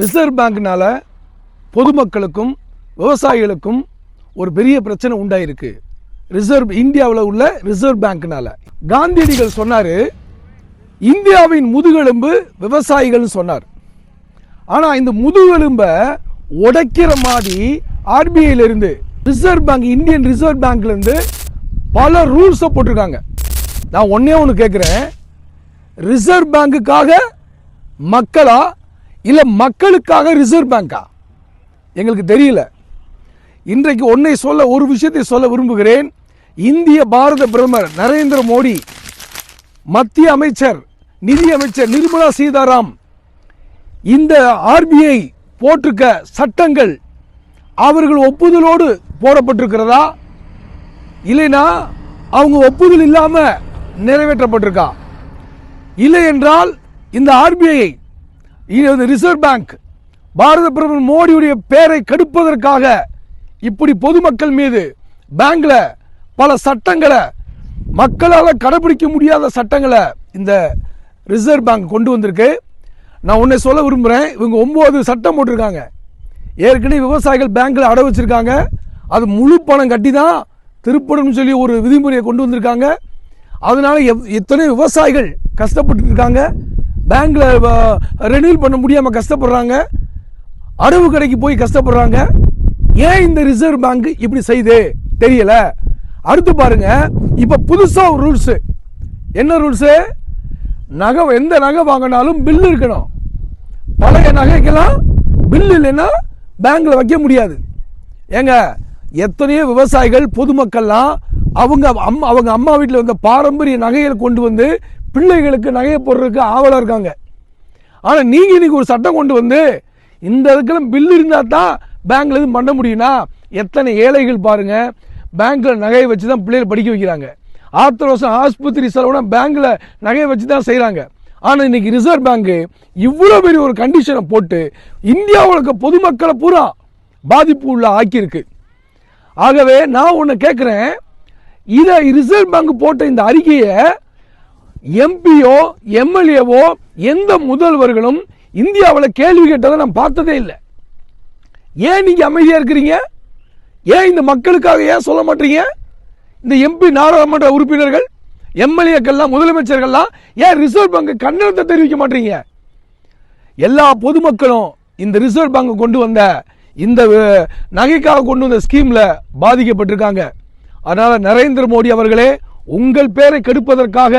Reserve பேங்க்னால் பொதுமக்களுக்கும் விவசாயிகளுக்கும் ஒரு பெரிய பிரச்சனை உண்டாயிருக்கு. ரிசர்வ் இந்தியாவில் உள்ள ரிசர்வ் பேங்க்னால. காந்தியடிகள் சொன்னார் இந்தியாவின் முதுகெலும்பு விவசாயிகள்னு சொன்னார். ஆனால் இந்த முதுகெலும்பை உடைக்கிற மாதிரி ஆர்பிஐலேருந்து ரிசர்வ் பேங்க் இந்தியன் ரிசர்வ் பேங்க்லேருந்து பல ரூல்ஸை போட்டிருக்காங்க. நான் ஒன்றே ஒன்று கேட்குறேன் ரிசர்வ் பேங்குக்காக மக்களாக இல்லை மக்களுக்காக ரிசர்வ் பேங்கா எங்களுக்கு தெரியல. இன்றைக்கு ஒன்றை சொல்ல ஒரு விஷயத்தை சொல்ல விரும்புகிறேன். இந்திய பாரத பிரதமர் நரேந்திர மோடி மத்திய அமைச்சர் நிதி அமைச்சர் நிர்மலா சீதாராம் இந்த ஆர்பிஐ போட்டிருக்க சட்டங்கள் அவர்கள் ஒப்புதலோடு போடப்பட்டிருக்கிறதா? இல்லைனா அவங்க ஒப்புதல் இல்லாமல் நிறைவேற்றப்பட்டிருக்கா? இல்லை என்றால் இந்த ஆர்பிஐ இது ரிசர்வ் பேங்க். பாரத பிரதமர் மோடியுடைய பெயரை கெடுப்பதற்காக இப்படி பொதுமக்கள் மீது பேங்க்ல பல சட்டங்களை மக்களால் கடைபிடிக்க முடியாத சட்டங்களை இந்த ரிசர்வ் பேங்க் கொண்டு வந்திருக்கு. நான் உன்னை சொல்ல விரும்புகிறேன் இவங்க ஒம்பது சட்டம் போட்டிருக்காங்க. ஏற்கனவே விவசாயிகள் பேங்க்கில் அடை வச்சுருக்காங்க. அது முழு பணம் கட்டி தான் திருப்பணும்னு சொல்லி ஒரு விதிமுறையை கொண்டு வந்திருக்காங்க. அதனால எவ்- எத்தனை விவசாயிகள் கஷ்டப்பட்டு இருக்காங்க. பேங்க்கில் ரெனியூல் பண்ண முடியாமல் கஷ்டப்படுறாங்க. அடவு கடைக்கு போய் கஷ்டப்படுறாங்க. ஏன் இந்த ரிசர்வ் பேங்க் இப்படி செய்யுது? தெரியல. அடுத்து பாருங்க இப்போ புதுசாக ஒரு ரூல்ஸு என்ன ரூல்ஸு நகை எந்த நகை வாங்கினாலும் பில் இருக்கணும். பழைய நகைக்கெல்லாம் பில் இல்லைன்னா பேங்க்கில் வைக்க முடியாது. ஏங்க எத்தனையோ விவசாயிகள் பொதுமக்கள்லாம் அவங்க அம்மா அவங்க அம்மா வீட்டில் வந்த பாரம்பரிய நகைகளை கொண்டு வந்து பிள்ளைகளுக்கு நகையை போடுறதுக்கு ஆவலாக இருக்காங்க. ஆனால் நீங்கள் இன்னைக்கு ஒரு சட்டம் கொண்டு வந்து இந்த இதுக்கெல்லாம் பில் இருந்தால் தான் பேங்க்ல எதுவும் பண்ண முடியும்னா எத்தனை ஏழைகள் பாருங்கள் பேங்க்கில் நகையை வச்சு தான் பிள்ளைகள் படிக்க வைக்கிறாங்க. ஆத்திர வருஷம் ஆஸ்பத்திரி செலவுனா பேங்க்கில் நகையை வச்சு தான் செய்கிறாங்க ஆனால் இன்னைக்கு ரிசர்வ் பேங்க் இவ்வளோ பெரிய ஒரு கண்டிஷனை போட்டு இந்தியாவில் இருக்க பொதுமக்களை பூரா பாதிப்பு உள்ள ஆக்கியிருக்கு. ஆகவே நான் ஒன்று கேட்குறேன் இதை ரிசர்வ் பேங்க் போட்ட இந்த அறிக்கையை எம்பியோ எம்எல்ஏவோ எந்த முதல்வர்களும் இந்தியாவில் கேள்வி கேட்டதை நான் பார்த்ததே இல்லை. ஏன் நீங்கள் அமைதியாக இருக்கிறீங்க? ஏன் இந்த மக்களுக்காக ஏன் சொல்ல மாட்டீங்க? இந்த எம்பி நாடாளுமன்ற உறுப்பினர்கள் எம்எல்ஏக்கள்லாம் முதலமைச்சர்கள்லாம் ஏன் ரிசர்வ் பேங்க் கண்டனத்தை தெரிவிக்க மாட்டீங்க? எல்லா பொதுமக்களும் இந்த ரிசர்வ் பேங்க் கொண்டு வந்த இந்த நகைக்காக கொண்டு வந்த ஸ்கீமில் பாதிக்கப்பட்டிருக்காங்க. அதனால் நரேந்திர மோடி அவர்களே உங்கள் பேரை கெடுப்பதற்காக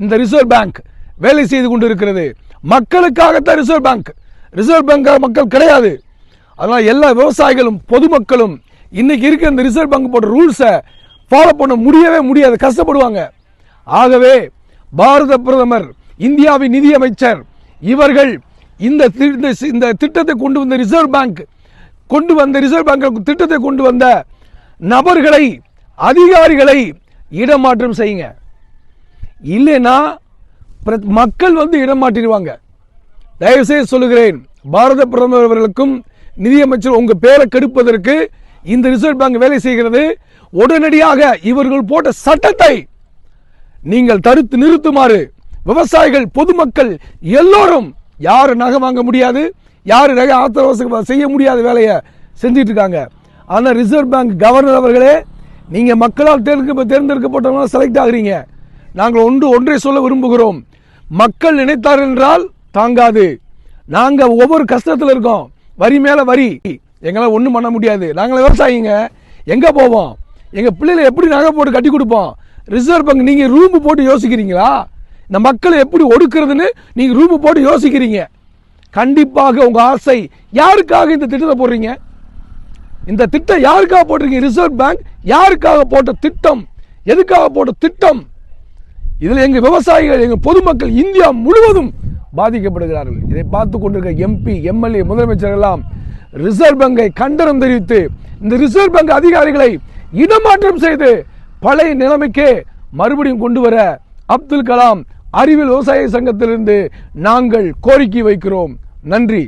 இந்த ரிசர்வ் பேங்க் வேலை செய்து கொண்டிருக்கிறது. மக்களுக்காகத்தான் ரிசர்வ் பேங்க் ரிசர்வ் பேங்க் மக்கள் கிடையாது. அதனால் எல்லா விவசாயிகளும் பொதுமக்களும் இன்னைக்கு இருக்கிற இந்த ரிசர்வ் பேங்க் போட்ட ரூல்ஸை ஃபாலோ பண்ண முடியவே முடியாது. கஷ்டப்படுவாங்க. ஆகவே பாரத பிரதமர் இந்தியாவின் நிதியமைச்சர் இவர்கள் இந்த இந்த இந்த திட்டத்தை கொண்டு வந்த ரிசர்வ் பேங்க் கொண்டு வந்த ரிசர்வ் பேங்க் திட்டத்தை கொண்டு வந்த நபர்களை அதிகாரிகளை இடமாற்றம் செய்யுங்க. இல்லைன்னா மக்கள் வந்து இடமாற்றிடுவாங்க. தயவுசெய்து சொல்லுகிறேன் பாரத பிரதமர் அவர்களுக்கும் நிதியமைச்சர் உங்கள் பேரை கெடுப்பதற்கு இந்த ரிசர்வ் பேங்க் வேலை செய்கிறது. உடனடியாக இவர்கள் போட்ட சட்டத்தை நீங்கள் தடுத்து நிறுத்துமாறு விவசாயிகள் பொதுமக்கள் எல்லோரும் யார் நகை வாங்க முடியாது யார் நகை ஆத்திரவச செய்ய முடியாத வேலையை செஞ்சிட்டு இருக்காங்க. ஆனால் ரிசர்வ் பேங்க் கவர்னர் அவர்களே நீங்கள் மக்களால் தேர்ந்தெடுக்க தேர்ந்தெடுக்கப்பட்டவங்களால் செலக்ட் ஆகுறீங்க. நாங்கள் ஒன்று ஒன்றை சொல்ல விரும்புகிறோம். மக்கள் நினைத்தார் என்றால் தாங்காது. நாங்கள் ஒவ்வொரு கஷ்டத்தில் இருக்கோம். வரி மேலே வரி. எங்களால் ஒன்றும் பண்ண முடியாது. நாங்கள் விவசாயிங்க. எங்கே போவோம்? எங்கள் பிள்ளைகளை எப்படி நகை போட்டு கட்டி கொடுப்போம்? ரிசர்வ் பேங்க் நீங்கள் ரூம் போட்டு யோசிக்கிறீங்களா? இந்த மக்களை எப்படி ஒடுக்குறதுன்னு நீங்கள் ரூம் போட்டு யோசிக்கிறீங்க. கண்டிப்பாக உங்கள் ஆசை. யாருக்காக இந்த திட்டத்தை போடுறீங்க? இந்த திட்டம் யாருக்காக போட்டிருக்கீங்க ரிசர்வ் பேங்க் யாருக்காக போட்ட திட்டம்? எதுக்காக போட்ட திட்டம்? இதில் எங்கள் விவசாயிகள் எங்கள் பொதுமக்கள் இந்தியா முழுவதும் பாதிக்கப்படுகிறார்கள். இதை பார்த்து கொண்டிருக்க எம்பி எம்எல்ஏ முதலமைச்சர் எல்லாம் ரிசர்வ் பேங்கை கண்டனம் தெரிவித்து இந்த ரிசர்வ் பேங்க் அதிகாரிகளை இடமாற்றம் செய்து பழைய நிலைமைக்கே மறுபடியும் கொண்டு வர அப்துல் கலாம் அறிவியல் விவசாய சங்கத்திலிருந்து நாங்கள் கோரிக்கை வைக்கிறோம். நன்றி.